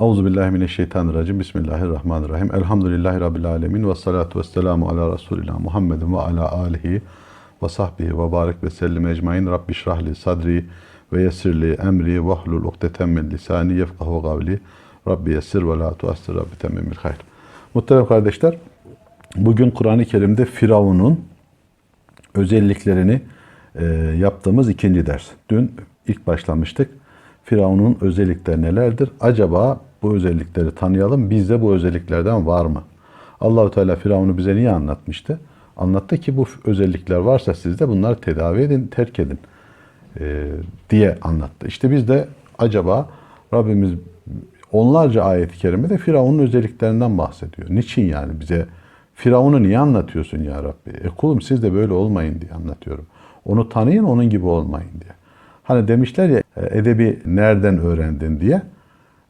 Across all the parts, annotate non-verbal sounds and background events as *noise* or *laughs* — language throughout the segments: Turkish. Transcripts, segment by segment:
Euzubillahimineşşeytanirracim. Bismillahirrahmanirrahim. Elhamdülillahi Rabbil alemin. Ve salatu ve selamu ala Resulina Muhammedin ve ala alihi ve sahbihi ve barik ve sellim ecmain. Rabbi şrahli sadri ve yessirli emri ve hlul ukdeten min lisani yefkahu gavli. Rabbi yessir ve la tuassir Rabbi temmimil hayr. Muhterem kardeşler, bugün Kur'an-ı Kerim'de Firavun'un özelliklerini e, yaptığımız ikinci ders. Dün ilk başlamıştık. Firavun'un özellikleri nelerdir? Acaba bu özellikleri tanıyalım. Bizde bu özelliklerden var mı? Allahu Teala Firavun'u bize niye anlatmıştı? Anlattı ki bu özellikler varsa sizde bunları tedavi edin, terk edin e, diye anlattı. İşte biz de acaba Rabbimiz onlarca ayet-i kerimede Firavun'un özelliklerinden bahsediyor. Niçin yani bize Firavun'u niye anlatıyorsun ya Rabbi? E kulum siz de böyle olmayın diye anlatıyorum. Onu tanıyın onun gibi olmayın diye. Hani demişler ya edebi nereden öğrendin diye.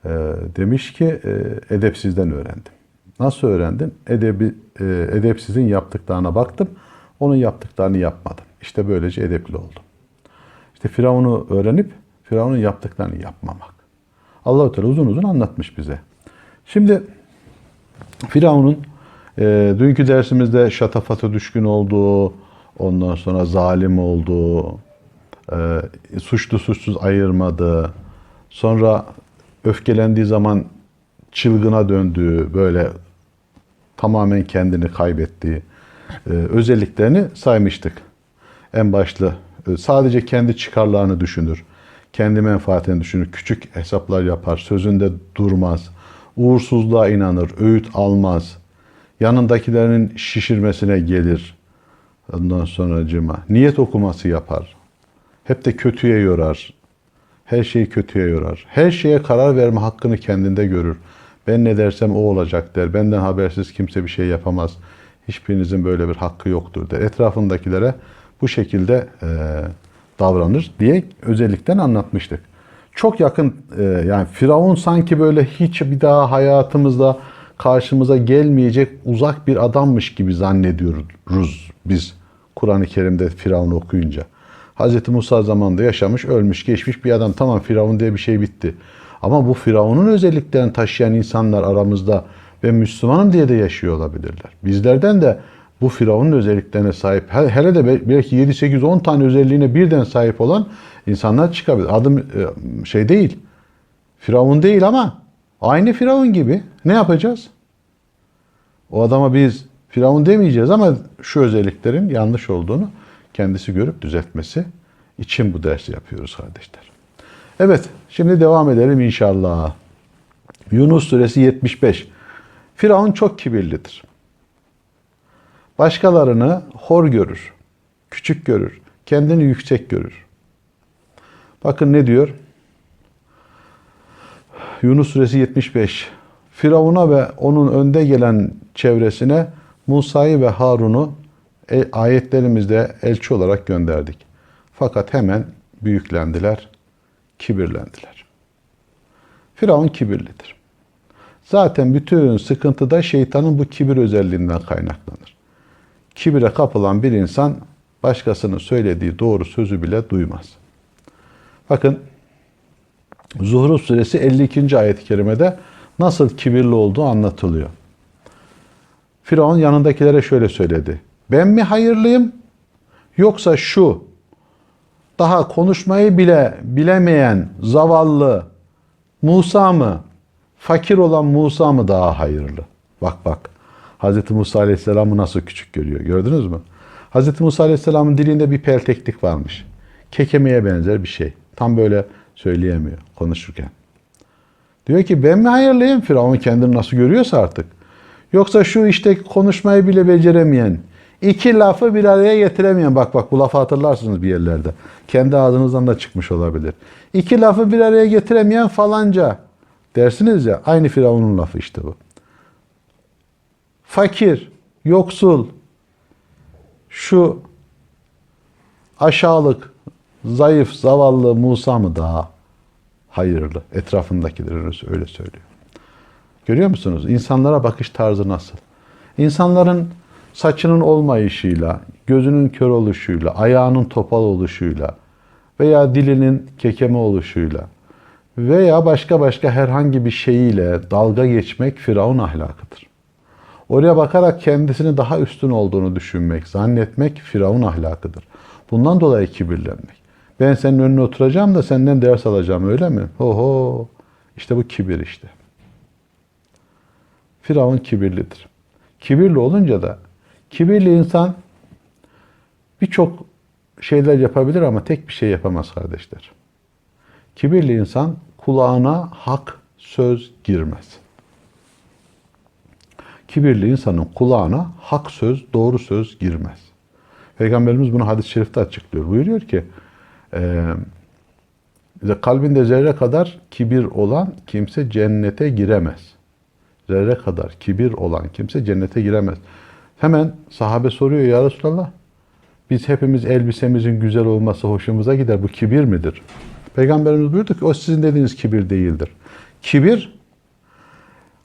E, demiş ki e, edepsizden öğrendim. Nasıl öğrendin? Edebi, e, edepsizin yaptıklarına baktım. Onun yaptıklarını yapmadım. İşte böylece edepli oldum. İşte Firavun'u öğrenip Firavun'un yaptıklarını yapmamak. Allah-u Teala uzun uzun anlatmış bize. Şimdi Firavun'un e, dünkü dersimizde şatafata düşkün olduğu, ondan sonra zalim olduğu, e, suçlu suçsuz ayırmadığı, sonra öfkelendiği zaman çılgına döndüğü, böyle tamamen kendini kaybettiği e, özelliklerini saymıştık. En başlı e, sadece kendi çıkarlarını düşünür, kendi menfaatini düşünür, küçük hesaplar yapar, sözünde durmaz, uğursuzluğa inanır, öğüt almaz, yanındakilerin şişirmesine gelir. Ondan sonra cıma. Niyet okuması yapar. Hep de kötüye yorar. Her şeyi kötüye yorar. Her şeye karar verme hakkını kendinde görür. Ben ne dersem o olacak der. Benden habersiz kimse bir şey yapamaz. Hiçbirinizin böyle bir hakkı yoktur der. Etrafındakilere bu şekilde e, davranır diye özellikten anlatmıştık. Çok yakın e, yani Firavun sanki böyle hiç bir daha hayatımızda karşımıza gelmeyecek uzak bir adammış gibi zannediyoruz biz Kur'an-ı Kerim'de Firavun okuyunca. Hz. Musa zamanında yaşamış, ölmüş, geçmiş bir adam. Tamam Firavun diye bir şey bitti. Ama bu Firavun'un özelliklerini taşıyan insanlar aramızda ve Müslümanım diye de yaşıyor olabilirler. Bizlerden de bu Firavun'un özelliklerine sahip, hele de belki 7, 8, 10 tane özelliğine birden sahip olan insanlar çıkabilir. Adım şey değil, Firavun değil ama aynı Firavun gibi. Ne yapacağız? O adama biz Firavun demeyeceğiz ama şu özelliklerin yanlış olduğunu kendisi görüp düzeltmesi için bu dersi yapıyoruz kardeşler. Evet, şimdi devam edelim inşallah. Yunus suresi 75. Firavun çok kibirlidir. Başkalarını hor görür, küçük görür, kendini yüksek görür. Bakın ne diyor? Yunus suresi 75. Firavun'a ve onun önde gelen çevresine Musa'yı ve Harun'u ayetlerimizde elçi olarak gönderdik. Fakat hemen büyüklendiler, kibirlendiler. Firavun kibirlidir. Zaten bütün sıkıntı da şeytanın bu kibir özelliğinden kaynaklanır. Kibire kapılan bir insan başkasının söylediği doğru sözü bile duymaz. Bakın Zuhruf suresi 52. ayet-i kerimede nasıl kibirli olduğu anlatılıyor. Firavun yanındakilere şöyle söyledi. Ben mi hayırlıyım yoksa şu daha konuşmayı bile bilemeyen zavallı Musa mı? Fakir olan Musa mı daha hayırlı? Bak bak. Hz. Musa Aleyhisselam'ı nasıl küçük görüyor. Gördünüz mü? Hz. Musa Aleyhisselam'ın dilinde bir pelteklik varmış. Kekemeye benzer bir şey. Tam böyle söyleyemiyor konuşurken. Diyor ki ben mi hayırlıyım? Firavun kendini nasıl görüyorsa artık. Yoksa şu işte konuşmayı bile beceremeyen, iki lafı bir araya getiremeyen, bak bak bu lafı hatırlarsınız bir yerlerde. Kendi ağzınızdan da çıkmış olabilir. İki lafı bir araya getiremeyen falanca dersiniz ya, aynı Firavun'un lafı işte bu. Fakir, yoksul, şu aşağılık, zayıf, zavallı Musa mı daha hayırlı? Etrafındakiler öyle söylüyor. Görüyor musunuz? İnsanlara bakış tarzı nasıl? İnsanların saçının olmayışıyla, gözünün kör oluşuyla, ayağının topal oluşuyla veya dilinin kekeme oluşuyla veya başka başka herhangi bir şeyiyle dalga geçmek Firavun ahlakıdır. Oraya bakarak kendisini daha üstün olduğunu düşünmek, zannetmek Firavun ahlakıdır. Bundan dolayı kibirlenmek. Ben senin önüne oturacağım da senden ders alacağım öyle mi? Oho! İşte bu kibir işte. Firavun kibirlidir. Kibirli olunca da kibirli insan birçok şeyler yapabilir ama tek bir şey yapamaz kardeşler. Kibirli insan kulağına hak söz girmez. Kibirli insanın kulağına hak söz, doğru söz girmez. Peygamberimiz bunu hadis-i şerifte açıklıyor. Buyuruyor ki, e, kalbinde zerre kadar kibir olan kimse cennete giremez. Zerre kadar kibir olan kimse cennete giremez. Hemen sahabe soruyor ya Resulallah, biz hepimiz elbisemizin güzel olması hoşumuza gider. Bu kibir midir? Peygamberimiz buyurdu ki o sizin dediğiniz kibir değildir. Kibir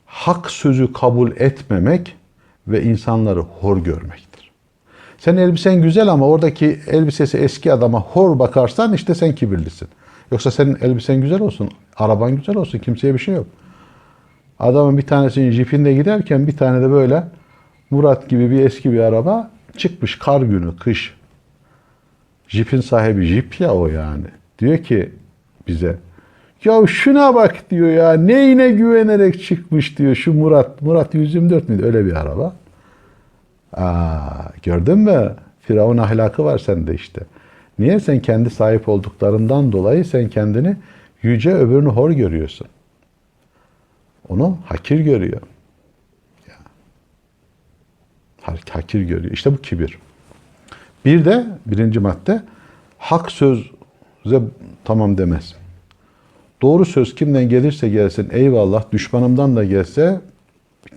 hak sözü kabul etmemek ve insanları hor görmektir. Sen elbisen güzel ama oradaki elbisesi eski adama hor bakarsan işte sen kibirlisin. Yoksa senin elbisen güzel olsun, araban güzel olsun, kimseye bir şey yok. Adamın bir tanesinin jipinde giderken bir tane de böyle Murat gibi bir eski bir araba çıkmış kar günü, kış. Jipin sahibi jip ya o yani. Diyor ki bize ya şuna bak diyor ya neyine güvenerek çıkmış diyor şu Murat. Murat 124 miydi öyle bir araba. Aa, gördün mü? Firavun ahlakı var sende işte. Niye? Sen kendi sahip olduklarından dolayı sen kendini yüce öbürünü hor görüyorsun. Onu hakir görüyor. Hakir görüyor. İşte bu kibir. Bir de birinci madde hak söze tamam demez. Doğru söz kimden gelirse gelsin eyvallah düşmanımdan da gelse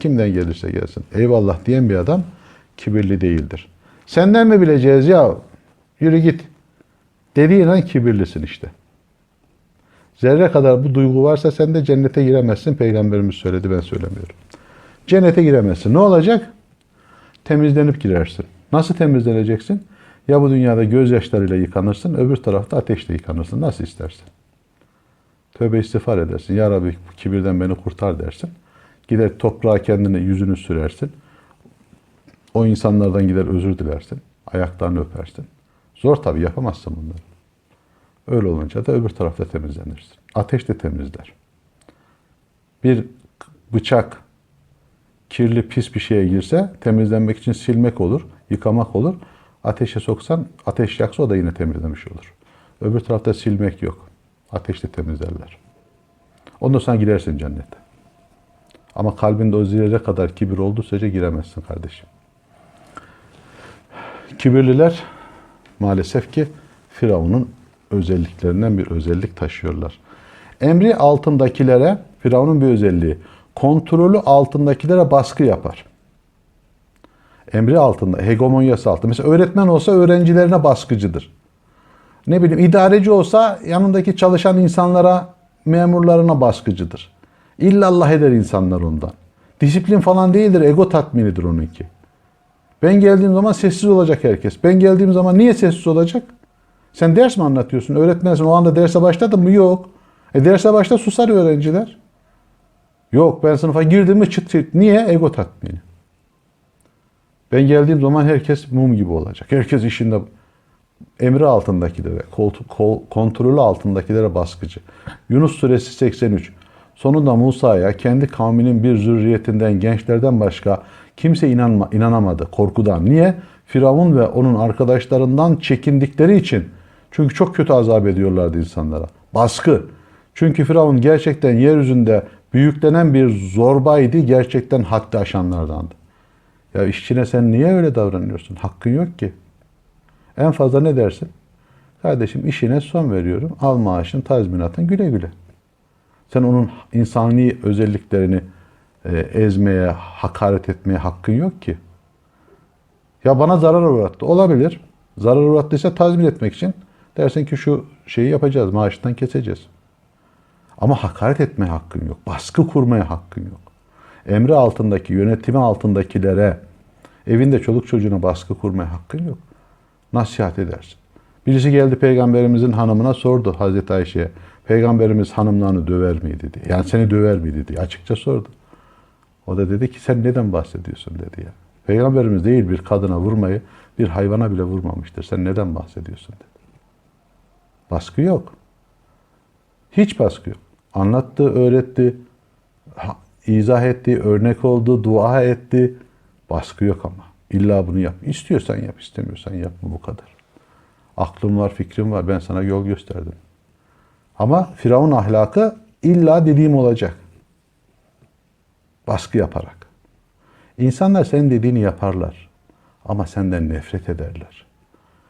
kimden gelirse gelsin eyvallah diyen bir adam kibirli değildir. Senden mi bileceğiz ya yürü git dediğin an kibirlisin işte. Zerre kadar bu duygu varsa sen de cennete giremezsin. Peygamberimiz söyledi ben söylemiyorum. Cennete giremezsin. Ne olacak? Temizlenip girersin. Nasıl temizleneceksin? Ya bu dünyada gözyaşlarıyla yıkanırsın, öbür tarafta ateşle yıkanırsın. Nasıl istersin? Tövbe istiğfar edersin. Ya Rabbi bu kibirden beni kurtar dersin. Gider toprağa kendini, yüzünü sürersin. O insanlardan gider özür dilersin. Ayaklarını öpersin. Zor tabii yapamazsın bunları. Öyle olunca da öbür tarafta temizlenirsin. Ateş de temizler. Bir bıçak kirli pis bir şeye girse temizlenmek için silmek olur, yıkamak olur. Ateşe soksan ateş yaksa o da yine temizlemiş olur. Öbür tarafta silmek yok. Ateşle temizlerler. Ondan sonra girersin cennete. Ama kalbinde o zirve kadar kibir olduğu sürece giremezsin kardeşim. Kibirliler maalesef ki Firavun'un özelliklerinden bir özellik taşıyorlar. Emri altındakilere, Firavun'un bir özelliği, kontrolü altındakilere baskı yapar. Emri altında, hegemonyası altında. Mesela öğretmen olsa öğrencilerine baskıcıdır. Ne bileyim idareci olsa yanındaki çalışan insanlara, memurlarına baskıcıdır. İllallah eder insanlar ondan. Disiplin falan değildir, ego tatminidir onunki. Ben geldiğim zaman sessiz olacak herkes. Ben geldiğim zaman niye sessiz olacak? Sen ders mi anlatıyorsun? Öğretmensin. O anda derse başladın mı? Yok. E derse başta susar öğrenciler. Yok ben sınıfa girdim mi çıt çıt. Niye? Ego tatmini. Ben geldiğim zaman herkes mum gibi olacak. Herkes işinde emri altındakilere, kontrolü altındakilere baskıcı. Yunus suresi 83. Sonunda Musa'ya kendi kavminin bir zürriyetinden, gençlerden başka kimse inanma, inanamadı korkudan. Niye? Firavun ve onun arkadaşlarından çekindikleri için. Çünkü çok kötü azap ediyorlardı insanlara. Baskı. Çünkü Firavun gerçekten yeryüzünde büyüklenen bir zorbaydı. Gerçekten haddi aşanlardandı. Ya işçine sen niye öyle davranıyorsun? Hakkın yok ki. En fazla ne dersin? Kardeşim işine son veriyorum. Al maaşın, tazminatın güle güle. Sen onun insani özelliklerini e, ezmeye, hakaret etmeye hakkın yok ki. Ya bana zarar uğrattı. Olabilir. Zarar uğrattıysa tazmin etmek için dersin ki şu şeyi yapacağız, maaştan keseceğiz. Ama hakaret etmeye hakkın yok. Baskı kurmaya hakkın yok. Emri altındaki, yönetimi altındakilere, evinde çoluk çocuğuna baskı kurmaya hakkın yok. Nasihat edersin. Birisi geldi peygamberimizin hanımına sordu Hazreti Ayşe'ye. Peygamberimiz hanımlarını döver miydi diye. Yani seni döver miydi diye açıkça sordu. O da dedi ki sen neden bahsediyorsun dedi ya. Peygamberimiz değil bir kadına vurmayı bir hayvana bile vurmamıştır. Sen neden bahsediyorsun dedi. Baskı yok. Hiç baskı yok. Anlattı, öğretti, izah etti, örnek oldu, dua etti. Baskı yok ama. İlla bunu yap. İstiyorsan yap, istemiyorsan yapma bu kadar. Aklım var, fikrim var. Ben sana yol gösterdim. Ama Firavun ahlakı illa dediğim olacak. Baskı yaparak. İnsanlar senin dediğini yaparlar. Ama senden nefret ederler.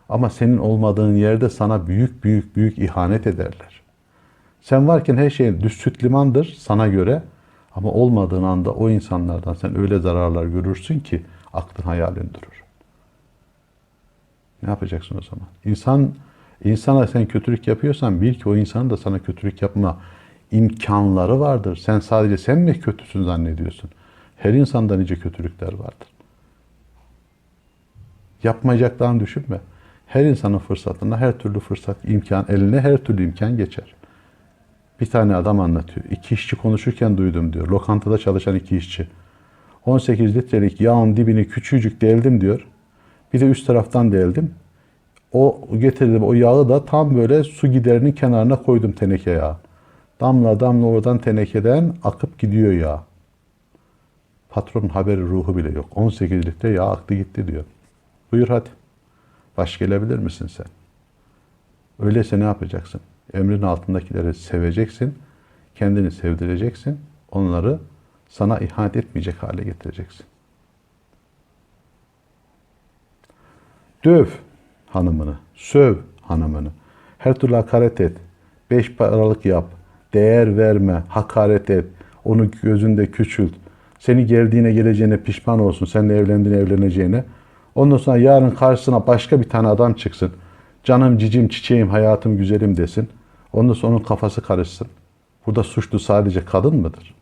Ama senin olmadığın yerde sana büyük büyük büyük ihanet ederler. Sen varken her şey düz süt limandır sana göre. Ama olmadığın anda o insanlardan sen öyle zararlar görürsün ki aklın hayalin durur. Ne yapacaksın o zaman? İnsan insana sen kötülük yapıyorsan bil ki o insanın da sana kötülük yapma imkanları vardır. Sen sadece sen mi kötüsün zannediyorsun? Her insanda nice kötülükler vardır. Yapmayacaklarını düşünme. Her insanın fırsatına her türlü fırsat, imkan, eline her türlü imkan geçer. Bir tane adam anlatıyor. İki işçi konuşurken duydum diyor. Lokantada çalışan iki işçi. 18 litrelik yağın dibini küçücük deldim diyor. Bir de üst taraftan deldim. O getirdim o yağı da tam böyle su giderinin kenarına koydum teneke yağı. Damla damla oradan tenekeden akıp gidiyor yağ. Patronun haberi ruhu bile yok. 18 litre yağ aktı gitti diyor. Buyur hadi. Baş gelebilir misin sen? Öyleyse ne yapacaksın? Emrin altındakileri seveceksin. Kendini sevdireceksin. Onları sana ihanet etmeyecek hale getireceksin. Döv hanımını, söv hanımını. Her türlü hakaret et. Beş paralık yap. Değer verme, hakaret et. Onu gözünde küçült. Seni geldiğine geleceğine pişman olsun. Seninle evlendiğine evleneceğine. Ondan sonra yarın karşısına başka bir tane adam çıksın. Canım, cicim, çiçeğim, hayatım, güzelim desin. Ondan sonra onun kafası karışsın. Burada suçlu sadece kadın mıdır?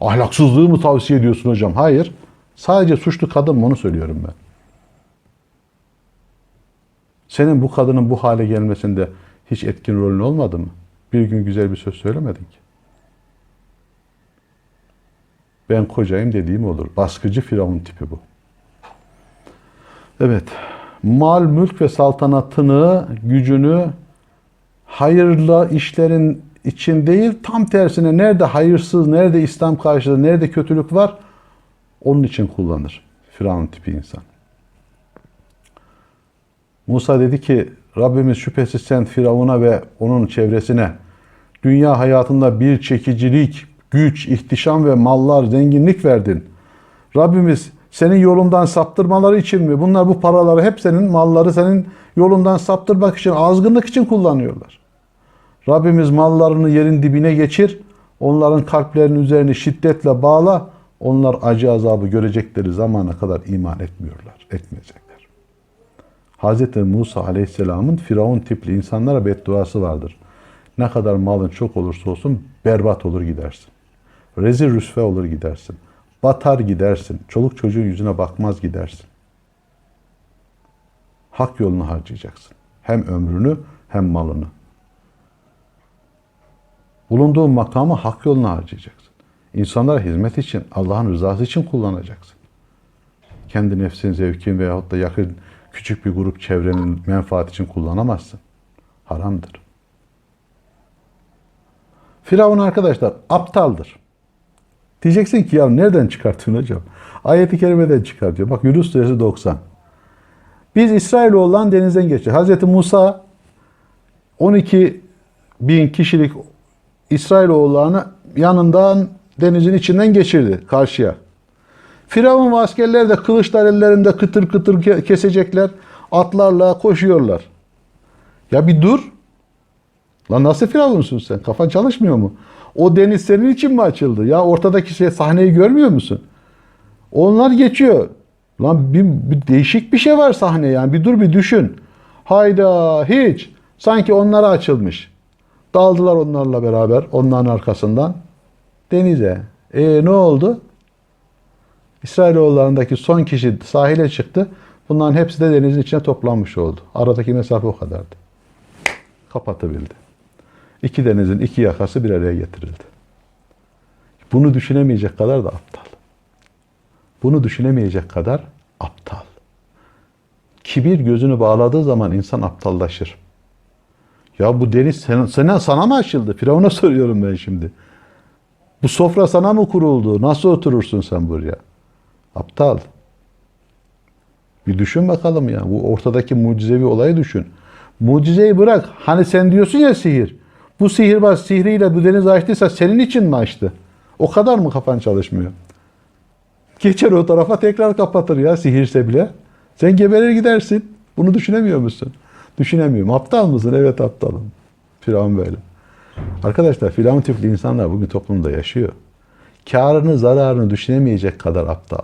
Ahlaksızlığı mı tavsiye ediyorsun hocam? Hayır. Sadece suçlu kadın mı onu söylüyorum ben. Senin bu kadının bu hale gelmesinde hiç etkin rolün olmadı mı? Bir gün güzel bir söz söylemedin ki. Ben kocayım dediğim olur. Baskıcı firavun tipi bu. Evet. Mal, mülk ve saltanatını, gücünü hayırlı işlerin için değil, tam tersine nerede hayırsız, nerede İslam karşılığı, nerede kötülük var, onun için kullanır. Firavun tipi insan. Musa dedi ki, Rabbimiz şüphesiz sen Firavun'a ve onun çevresine dünya hayatında bir çekicilik, güç, ihtişam ve mallar, zenginlik verdin. Rabbimiz senin yolundan saptırmaları için mi? Bunlar bu paraları hep senin malları senin yolundan saptırmak için, azgınlık için kullanıyorlar. Rabbimiz mallarını yerin dibine geçir, onların kalplerinin üzerini şiddetle bağla, onlar acı azabı görecekleri zamana kadar iman etmiyorlar, etmeyecekler. Hz. Musa Aleyhisselam'ın Firavun tipli insanlara bedduası vardır. Ne kadar malın çok olursa olsun berbat olur gidersin. Rezil rüsve olur gidersin. Batar gidersin. Çoluk çocuğun yüzüne bakmaz gidersin. Hak yolunu harcayacaksın. Hem ömrünü hem malını. Bulunduğun makamı hak yoluna harcayacaksın. İnsanlara hizmet için, Allah'ın rızası için kullanacaksın. Kendi nefsin, zevkin veyahut da yakın küçük bir grup çevrenin menfaat için kullanamazsın. Haramdır. Firavun arkadaşlar aptaldır. Diyeceksin ki ya nereden çıkartıyorsun hocam? Ayet-i kerimeden çıkartıyor. Bak Yunus suresi 90. Biz İsrailoğullarını denizden geçti. Hazreti Musa 12 bin kişilik İsrailoğullarını yanından denizin içinden geçirdi karşıya. Firavun ve askerler de kılıçlar ellerinde kıtır kıtır ke- kesecekler. Atlarla koşuyorlar. Ya bir dur. Lan nasıl firavunsun sen? Kafan çalışmıyor mu? O deniz senin için mi açıldı? Ya ortadaki şey sahneyi görmüyor musun? Onlar geçiyor. Lan bir, bir değişik bir şey var sahne yani. Bir dur bir düşün. Hayda hiç. Sanki onlara açılmış. Daldılar onlarla beraber onların arkasından denize. E ne oldu? İsrailoğullarındaki son kişi sahile çıktı. Bunların hepsi de denizin içine toplanmış oldu. Aradaki mesafe o kadardı. Kapatabildi. İki denizin iki yakası bir araya getirildi. Bunu düşünemeyecek kadar da aptal. Bunu düşünemeyecek kadar aptal. Kibir gözünü bağladığı zaman insan aptallaşır. Ya bu deniz sana, sana, sana mı açıldı? Firavun'a *laughs* soruyorum ben şimdi. Bu sofra sana mı kuruldu? Nasıl oturursun sen buraya? Aptal. Bir düşün bakalım ya. Bu ortadaki mucizevi olayı düşün. Mucizeyi bırak. Hani sen diyorsun ya sihir. Bu sihirbaz sihriyle bu denizi açtıysa senin için mi açtı? O kadar mı kafan çalışmıyor? Geçer o tarafa tekrar kapatır ya sihirse bile. Sen geberir gidersin. Bunu düşünemiyor musun? Düşünemiyorum. Aptal mısın? Evet aptalım. Firavun böyle. Arkadaşlar Firavun tipli insanlar bugün toplumda yaşıyor. Karını, zararını düşünemeyecek kadar aptal.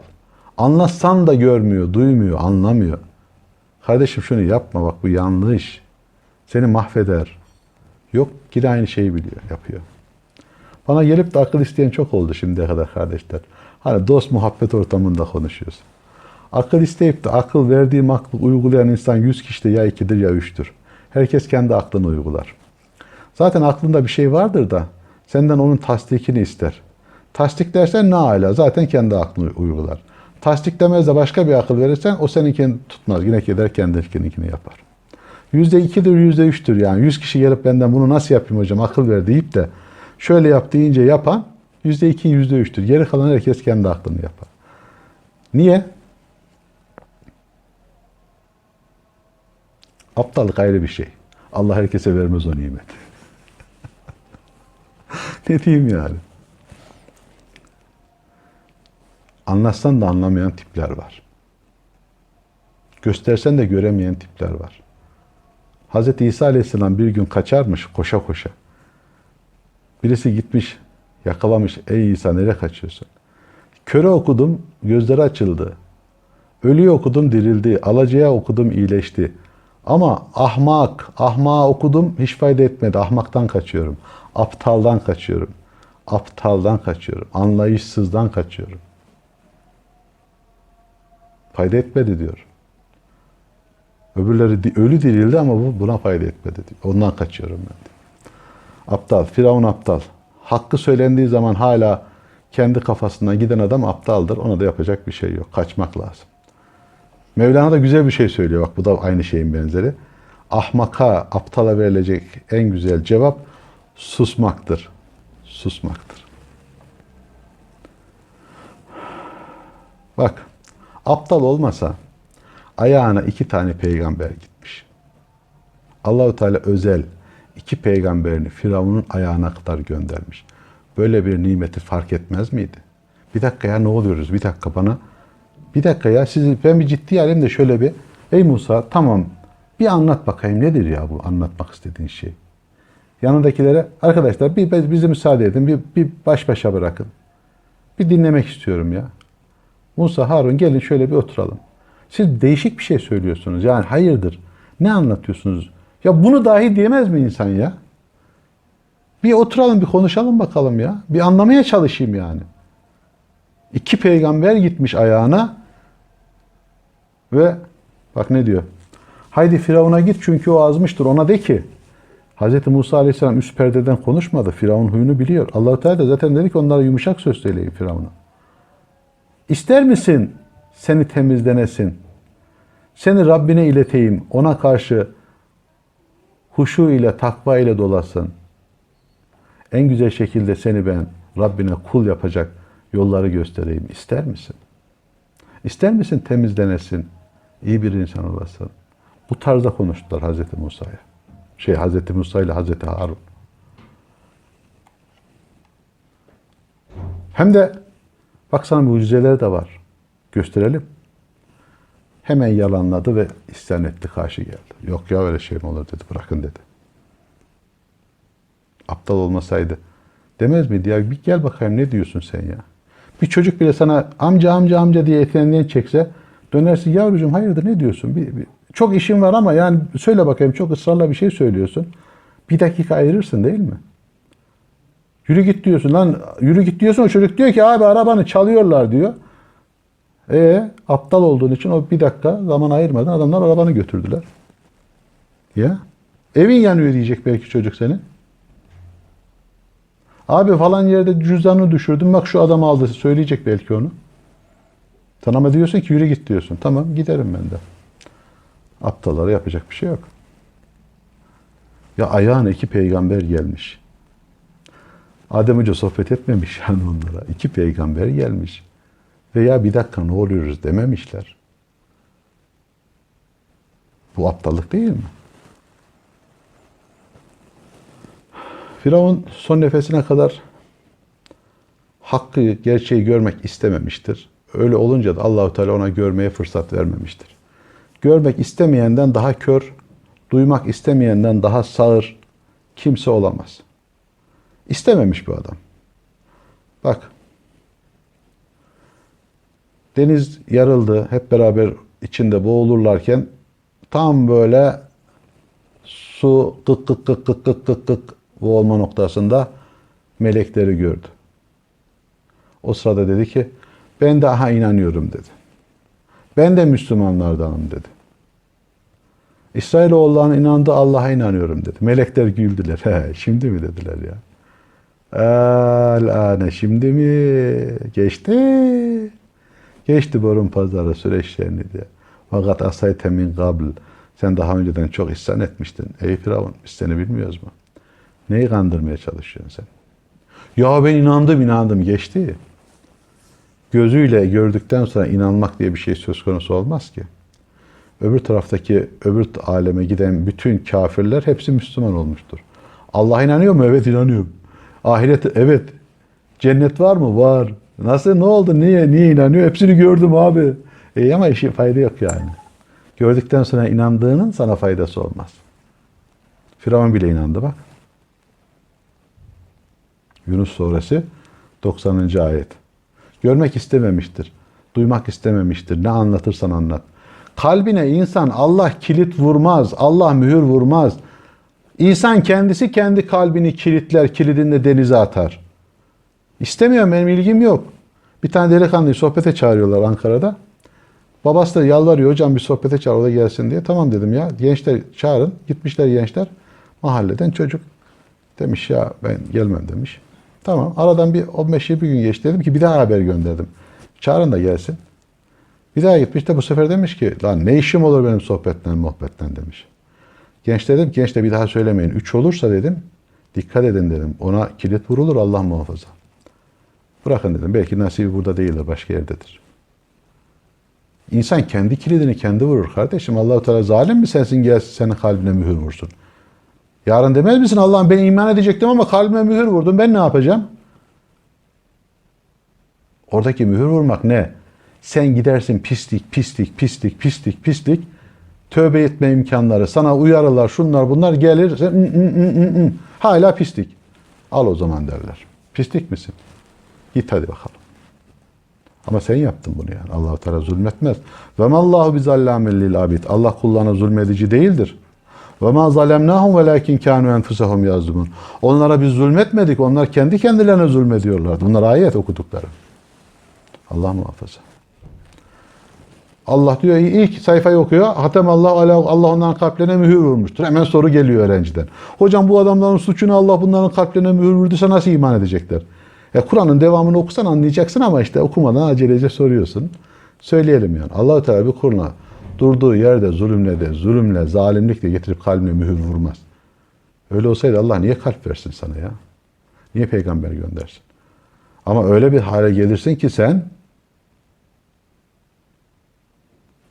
Anlatsan da görmüyor, duymuyor, anlamıyor. Kardeşim şunu yapma bak bu yanlış. Seni mahveder. Yok yine aynı şeyi biliyor, yapıyor. Bana gelip de akıl isteyen çok oldu şimdiye kadar kardeşler. Hani dost muhabbet ortamında konuşuyoruz. Akıl isteyip de akıl verdiğim aklı uygulayan insan 100 kişide ya ikidir ya üçtür. Herkes kendi aklını uygular. Zaten aklında bir şey vardır da senden onun tasdikini ister. Tasdik dersen ne ala zaten kendi aklını uygular. Tasdik demez de başka bir akıl verirsen o seninkini tutmaz. Yine gider kendininkini yapar. Yüzde ikidir, yüzde üçtür yani. Yüz kişi gelip benden bunu nasıl yapayım hocam akıl ver deyip de şöyle yap deyince yapan yüzde iki, yüzde üçtür. Geri kalan herkes kendi aklını yapar. Niye? Aptallık ayrı bir şey. Allah herkese vermez o nimet. *laughs* ne diyeyim yani? Anlatsan da anlamayan tipler var. Göstersen de göremeyen tipler var. Hz. İsa Aleyhisselam bir gün kaçarmış koşa koşa. Birisi gitmiş, yakalamış. Ey İsa nereye kaçıyorsun? Köre okudum, gözleri açıldı. Ölüyü okudum, dirildi. Alacıya okudum, iyileşti. Ama ahmak, ahmağı okudum, hiç fayda etmedi. Ahmaktan kaçıyorum. Aptaldan kaçıyorum. Aptaldan kaçıyorum. Anlayışsızdan kaçıyorum. Fayda etmedi diyor. Öbürleri ölü dirildi ama bu buna fayda etmedi diyor. Ondan kaçıyorum ben diyor. Aptal, Firavun aptal. Hakkı söylendiği zaman hala kendi kafasından giden adam aptaldır. Ona da yapacak bir şey yok. Kaçmak lazım. Mevlana da güzel bir şey söylüyor. Bak bu da aynı şeyin benzeri. Ahmaka, aptala verilecek en güzel cevap susmaktır. Susmaktır. Bak, aptal olmasa ayağına iki tane peygamber gitmiş. Allahu Teala özel iki peygamberini Firavun'un ayağına kadar göndermiş. Böyle bir nimeti fark etmez miydi? Bir dakika ya ne oluyoruz? Bir dakika bana. Bir dakika ya sizi ben bir ciddi alayım da şöyle bir. Ey Musa tamam bir anlat bakayım nedir ya bu anlatmak istediğin şey? Yanındakilere arkadaşlar bir bizi müsaade edin bir, bir baş başa bırakın. Bir dinlemek istiyorum ya. Musa, Harun gelin şöyle bir oturalım. Siz değişik bir şey söylüyorsunuz. Yani hayırdır? Ne anlatıyorsunuz? Ya bunu dahi diyemez mi insan ya? Bir oturalım, bir konuşalım bakalım ya. Bir anlamaya çalışayım yani. İki peygamber gitmiş ayağına ve bak ne diyor? Haydi Firavun'a git çünkü o azmıştır. Ona de ki Hz. Musa Aleyhisselam üst perdeden konuşmadı. Firavun huyunu biliyor. allah Teala da zaten dedi ki onlara yumuşak söz söyleyin Firavun'a. İster misin seni temizlenesin? Seni Rabbine ileteyim. Ona karşı huşu ile, takva ile dolasın. En güzel şekilde seni ben Rabbine kul yapacak yolları göstereyim. İster misin? İster misin temizlenesin? iyi bir insan olasın. Bu tarzda konuştular Hazreti Musa'ya. Şey Hazreti Musa ile Hazreti Harun. Hem de bak sana mucizeleri de var. Gösterelim. Hemen yalanladı ve isyan etti karşı geldi. Yok ya öyle şey mi olur dedi. Bırakın dedi. Aptal olmasaydı demez miydi ya bir gel bakayım ne diyorsun sen ya. Bir çocuk bile sana amca amca amca diye eteğinden çekse dönersin yavrucuğum hayırdır ne diyorsun? Bir, bir- çok işin var ama yani söyle bakayım çok ısrarla bir şey söylüyorsun. Bir dakika ayırırsın değil mi? Yürü git diyorsun lan yürü git diyorsun o çocuk diyor ki abi arabanı çalıyorlar diyor. E aptal olduğun için o bir dakika zaman ayırmadan adamlar arabanı götürdüler. Ya evin yanıyor diyecek belki çocuk senin. Abi falan yerde cüzdanını düşürdüm. Bak şu adam aldı. Söyleyecek belki onu. Sen ama diyorsun ki yürü git diyorsun. Tamam giderim ben de. Aptallara yapacak bir şey yok. Ya ayağına iki peygamber gelmiş. Adem Hoca sohbet etmemiş yani onlara. İki peygamber gelmiş. Veya bir dakika ne oluyoruz dememişler. Bu aptallık değil mi? Firavun son nefesine kadar hakkı, gerçeği görmek istememiştir. Öyle olunca da Allahu Teala ona görmeye fırsat vermemiştir. Görmek istemeyenden daha kör, duymak istemeyenden daha sağır kimse olamaz. İstememiş bu adam. Bak. Deniz yarıldı. Hep beraber içinde boğulurlarken tam böyle su kık kık kık kık kık kık kık boğulma noktasında melekleri gördü. O sırada dedi ki ben de aha inanıyorum dedi. Ben de Müslümanlardanım dedi. İsrailoğullarına inandı Allah'a inanıyorum dedi. Melekler güldüler. *laughs* He, şimdi mi dediler ya. Alane şimdi mi? Geçti. Geçti borun pazarı süreçlerini diye. Fakat asayte min kabl. Sen daha önceden çok ihsan etmiştin. Ey Firavun biz seni bilmiyoruz mu? Neyi kandırmaya çalışıyorsun sen? Ya ben inandım inandım geçti. Gözüyle gördükten sonra inanmak diye bir şey söz konusu olmaz ki. Öbür taraftaki öbür aleme giden bütün kafirler hepsi Müslüman olmuştur. Allah inanıyor mu? Evet inanıyorum. Ahiret evet. Cennet var mı? Var. Nasıl ne oldu? Niye niye inanıyor? Hepsini gördüm abi. E ama işi fayda yok yani. Gördükten sonra inandığının sana faydası olmaz. Firavun bile inandı bak. Yunus suresi 90. ayet. Görmek istememiştir. Duymak istememiştir. Ne anlatırsan anlat. Kalbine insan Allah kilit vurmaz. Allah mühür vurmaz. İnsan kendisi kendi kalbini kilitler, kilidinde denize atar. İstemiyorum benim ilgim yok. Bir tane delikanlıyı sohbete çağırıyorlar Ankara'da. Babası da yalvarıyor hocam bir sohbete çağır o da gelsin diye. Tamam dedim ya gençler çağırın. Gitmişler gençler. Mahalleden çocuk. Demiş ya ben gelmem demiş. Tamam aradan bir 15-20 gün geçti dedim ki bir daha haber gönderdim. Çağırın da gelsin. Bir daha gitmiş de bu sefer demiş ki lan ne işim olur benim sohbetten muhabbetten demiş. Genç dedim genç bir daha söylemeyin. Üç olursa dedim dikkat edin dedim. Ona kilit vurulur Allah muhafaza. Bırakın dedim. Belki nasibi burada değildir başka yerdedir. İnsan kendi kilidini kendi vurur kardeşim. Allahu Teala zalim mi sensin gelsin senin kalbine mühür vursun. Yarın demez misin Allah'ım ben iman edecektim ama kalbime mühür vurdun ben ne yapacağım? Oradaki mühür vurmak ne? Sen gidersin pislik, pislik, pislik, pislik, pislik. Tövbe etme imkanları, sana uyarılar, şunlar bunlar gelir. Sen, ı, ı, ı, ı, hala pislik. Al o zaman derler. Pislik misin? Git hadi bakalım. Ama sen yaptın bunu yani. Allah Teala zulmetmez. Ve mallahu bizallamin lil abid. Allah kullarına zulmedici değildir. Ve ma zalemnahum velakin kanu enfusahum yazlumun. Onlara biz zulmetmedik. Onlar kendi kendilerine zulmediyorlardı. Bunlar ayet okudukları. Allah muhafaza. Allah diyor ilk sayfayı okuyor. Hatem Allah Allah onların kalplerine mühür vurmuştur. Hemen soru geliyor öğrenciden. Hocam bu adamların suçunu Allah bunların kalplerine mühür vurduysa nasıl iman edecekler? Ya Kur'an'ın devamını okusan anlayacaksın ama işte okumadan acelece soruyorsun. Söyleyelim yani. Allahu Teala bir Kur'an'a durduğu yerde zulümle de, zulümle, zalimlikle getirip kalbine mühür vurmaz. Öyle olsaydı Allah niye kalp versin sana ya? Niye peygamber göndersin? Ama öyle bir hale gelirsin ki sen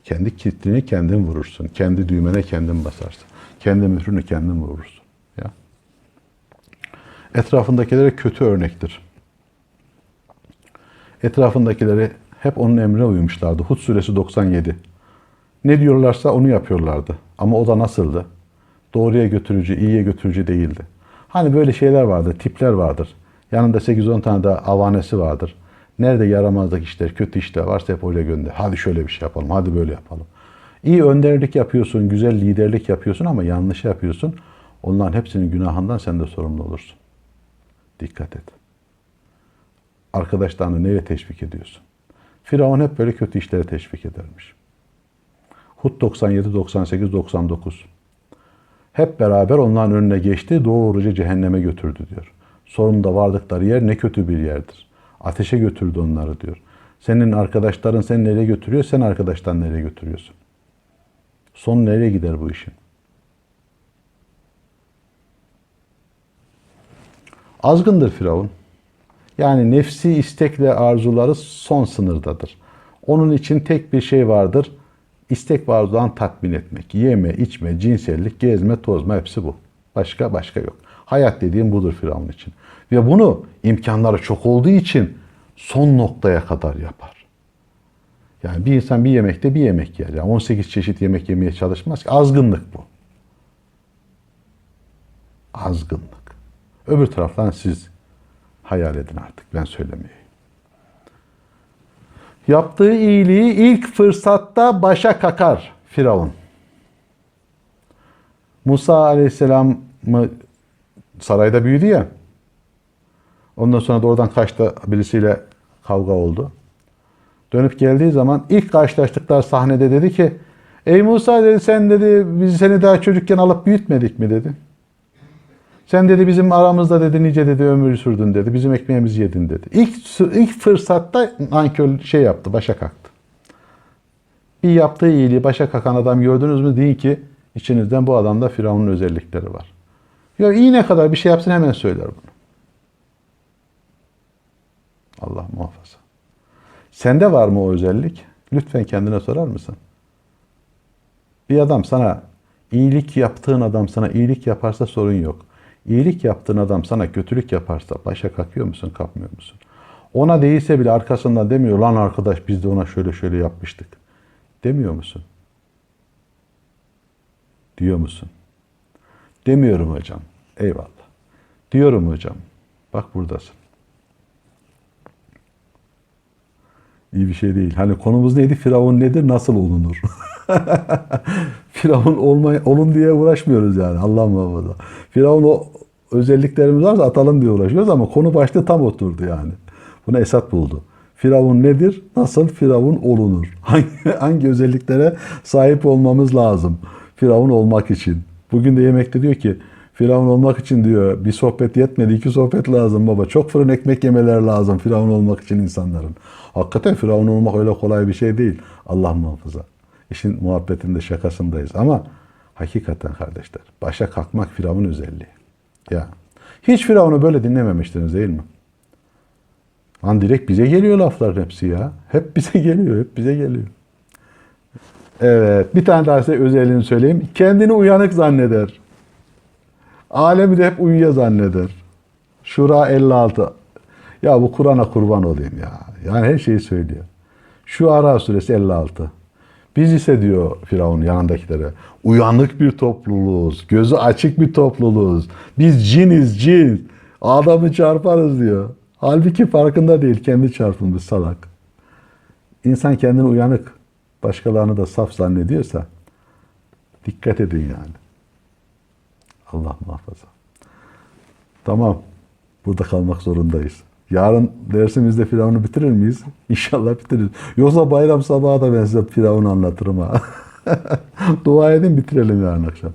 kendi kitlini kendin vurursun. Kendi düğmene kendin basarsın. Kendi mührünü kendin vurursun. Ya. Etrafındakilere kötü örnektir. Etrafındakileri hep onun emrine uymuşlardı. Hud suresi 97. Ne diyorlarsa onu yapıyorlardı. Ama o da nasıldı? Doğruya götürücü, iyiye götürücü değildi. Hani böyle şeyler vardır, tipler vardır. Yanında 8-10 tane de avanesi vardır. Nerede yaramazlık işler, kötü işler varsa hep öyle gönder. Hadi şöyle bir şey yapalım, hadi böyle yapalım. İyi önderlik yapıyorsun, güzel liderlik yapıyorsun ama yanlış yapıyorsun. Onların hepsinin günahından sen de sorumlu olursun. Dikkat et. Arkadaşlarını nereye teşvik ediyorsun? Firavun hep böyle kötü işlere teşvik edermiş. Hud 97, 98, 99. Hep beraber onların önüne geçti, doğruca cehenneme götürdü diyor. Sonunda vardıkları yer ne kötü bir yerdir. Ateşe götürdü onları diyor. Senin arkadaşların seni nereye götürüyor, sen arkadaştan nereye götürüyorsun? Son nereye gider bu işin? Azgındır Firavun. Yani nefsi istek ve arzuları son sınırdadır. Onun için tek bir şey vardır. İstek ve arzudan tatmin etmek. Yeme, içme, cinsellik, gezme, tozma hepsi bu. Başka başka yok. Hayat dediğim budur Firavun için. Ve bunu imkanları çok olduğu için son noktaya kadar yapar. Yani bir insan bir yemekte bir yemek yer. Yani 18 çeşit yemek yemeye çalışmaz ki. Azgınlık bu. Azgınlık. Öbür taraftan siz hayal edin artık. Ben söylemeyeyim. Yaptığı iyiliği ilk fırsatta başa kakar Firavun. Musa Aleyhisselam mı sarayda büyüdü ya. Ondan sonra da oradan kaçtı birisiyle kavga oldu. Dönüp geldiği zaman ilk karşılaştıkları sahnede dedi ki Ey Musa dedi sen dedi biz seni daha çocukken alıp büyütmedik mi dedi. Sen dedi bizim aramızda dedi nice dedi ömür sürdün dedi. Bizim ekmeğimizi yedin dedi. İlk, ilk fırsatta nankör şey yaptı, başa kalktı. Bir yaptığı iyiliği başa kakan adam gördünüz mü deyin ki içinizden bu adamda Firavun'un özellikleri var. Ya iyi ne kadar bir şey yapsın hemen söyler bunu. Allah muhafaza. Sende var mı o özellik? Lütfen kendine sorar mısın? Bir adam sana iyilik yaptığın adam sana iyilik yaparsa sorun yok. İyilik yaptığın adam sana kötülük yaparsa başa kalkıyor musun, kalkmıyor musun? Ona değilse bile arkasından demiyor lan arkadaş biz de ona şöyle şöyle yapmıştık. Demiyor musun? Diyor musun? Demiyorum hocam. Eyvallah. Diyorum hocam. Bak buradasın. İyi bir şey değil. Hani konumuz neydi? Firavun nedir? Nasıl olunur? *laughs* Firavun olmay olun diye uğraşmıyoruz yani. Allah muhafaza. Firavun o özelliklerimiz varsa atalım diye uğraşıyoruz ama konu başta tam oturdu yani. Bunu Esat buldu. Firavun nedir? Nasıl Firavun olunur? *laughs* Hangi, hangi özelliklere sahip olmamız lazım? Firavun olmak için. Bugün de yemekte diyor ki Firavun olmak için diyor bir sohbet yetmedi iki sohbet lazım baba. Çok fırın ekmek yemeler lazım Firavun olmak için insanların. Hakikaten Firavun olmak öyle kolay bir şey değil. Allah muhafaza. İşin muhabbetinde şakasındayız ama hakikaten kardeşler başa kalkmak Firavun özelliği. Ya hiç Firavun'u böyle dinlememiştiniz değil mi? Lan direkt bize geliyor laflar hepsi ya. Hep bize *laughs* geliyor, hep bize geliyor. Evet, bir tane daha size özelliğini söyleyeyim. Kendini uyanık zanneder. Alemi de hep uyuya zanneder. Şura 56. Ya bu Kur'an'a kurban olayım ya. Yani her şeyi söylüyor. Şu Ara suresi 56. Biz ise diyor Firavun yanındakilere uyanık bir topluluğuz. Gözü açık bir topluluğuz. Biz ciniz cin. Adamı çarparız diyor. Halbuki farkında değil. Kendi çarpılmış salak. İnsan kendini uyanık, başkalarını da saf zannediyorsa dikkat edin yani. Allah muhafaza. Tamam. Burada kalmak zorundayız. Yarın dersimizde Firavun'u bitirir miyiz? *laughs* İnşallah bitiririz. Yoksa bayram sabahı da ben size Firavun'u anlatırım ha. *laughs* Dua edin bitirelim yarın akşam.